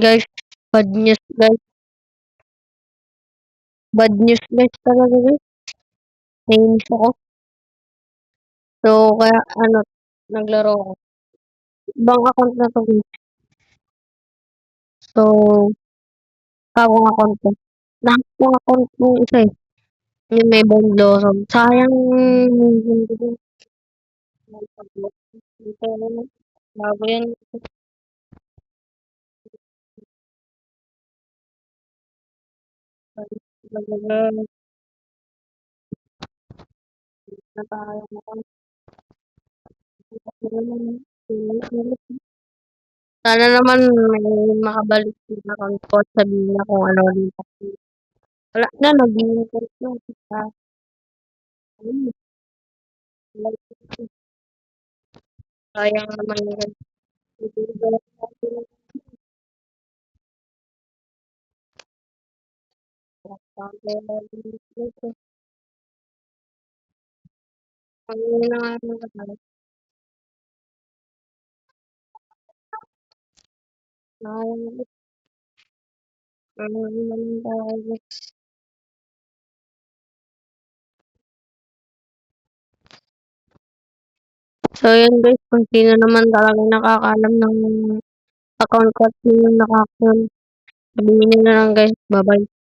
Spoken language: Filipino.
Guys, bad news guys. Bad news guys talaga guys. Nainis ako. So, kaya ano, naglaro ako. Ibang account na to guys. So, bagong account to. Lahat ng account kong isa eh. Yung may bond blossom. Sayang ko Bago yan. Na tayo na Sana naman may makabalik na account ko sabihin niya kung ano ulit Wala na, nag-i-import na. Ayun. Sayang naman yun. Ang na So, yun guys, kung sino naman talaga nakakaalam ng account ko at sino nakaka sabihin niyo na lang guys. Bye-bye.